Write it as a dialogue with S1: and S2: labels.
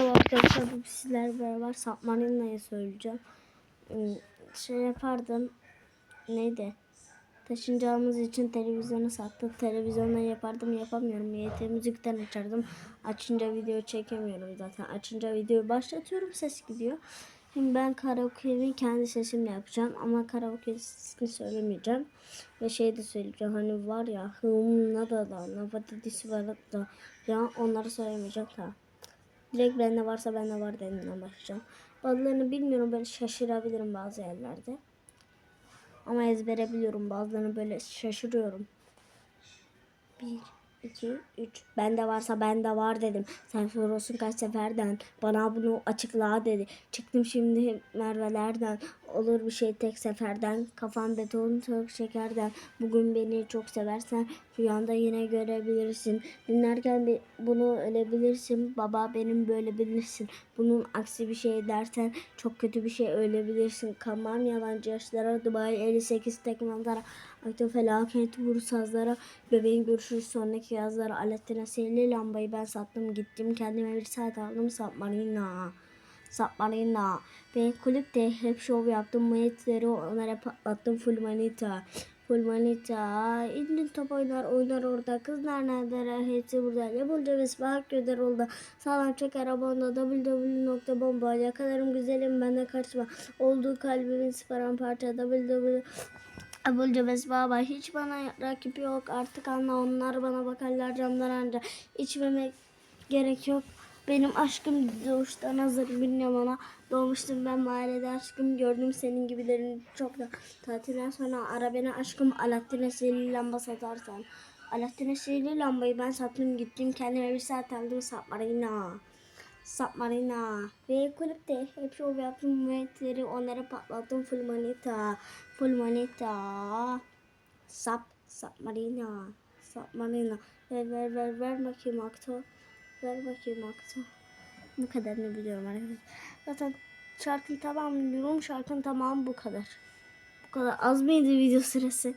S1: Merhaba arkadaşlar bu sizler beraber Submarina'yı söyleyeceğim. Ee, Şey yapardım. Neydi? Taşınacağımız için televizyonu sattık. Televizyonla yapardım yapamıyorum. YT müzikten açardım. Açınca video çekemiyorum zaten. Açınca videoyu başlatıyorum ses gidiyor. Şimdi ben karaoke'mi kendi sesimle yapacağım ama karaoke sesini söylemeyeceğim. Ve şey de söyleyeceğim hani var ya hım nada da nafatidisi var da ya onları söylemeyeceğim tamam. Direkt bende varsa bende var dediğinden başlayacağım. Bazılarını bilmiyorum böyle şaşırabilirim bazı yerlerde. Ama ezbere biliyorum bazılarını böyle şaşırıyorum. Bir, iki, üç. Bende varsa bende var dedim. Sen soruyorsun kaç seferden. Bana bunu açıkla dedi. Çıktım şimdi Merve'lerden. Olur bir şey tek seferden. Kafam beton çok şekerden. Bugün beni çok seversen rüyanda yine görebilirsin. Dinlerken bunu ölebilirsin. Baba benim böyle bilirsin. Bunun aksi bir şey dersen çok kötü bir şey ölebilirsin. Kaman yalancı yaşlara Dubai 58 tek manzara. Akte felaket vur sazlara. Bebeğin görüşürüz sonraki yazlara. Alaaddin'e sihirli lambayı ben sattım gittim. Kendime bir saat aldım Submarina. Submarina. Ve kulüpte hep şov yaptım. Mayetleri onlara patlattım. Full manita. Full manita. İndin top oynar oynar orada. Kızlar nerede? Hepsi burada. Ne bulacağız? Bak göder oldu. Sağlam çeker abonda. www.bomba. Yakalarım güzelim benden kaçma. Olduğu kalbimin paramparça. www Abulca baba hiç bana rakip yok. Artık anla onlar bana bakarlar camdan anca. İçmemek gerek yok. Benim aşkım doğuştan hazır. Bilmiyorum ona doğmuştum ben mahallede aşkım. Gördüm senin gibilerini çok da. Tatilden sonra ara beni aşkım. Alaaddin'e sihirli lamba satarsan. Alaaddin'e sihirli lambayı ben sattım. Gittim kendime bir saat aldım. Submarina Submarina. Ve kulüpte hep şov yaptım müetleri onlara patlattım. Full manita. Full manita. Sub Submarina. Submarina. Ver ver ver ver bakayım akto. Ver bakayım akto. Bu kadarını biliyorum arkadaşlar. Zaten şarkının tamamını biliyorum şarkının tamamı bu kadar. Bu kadar. Az mıydı video süresi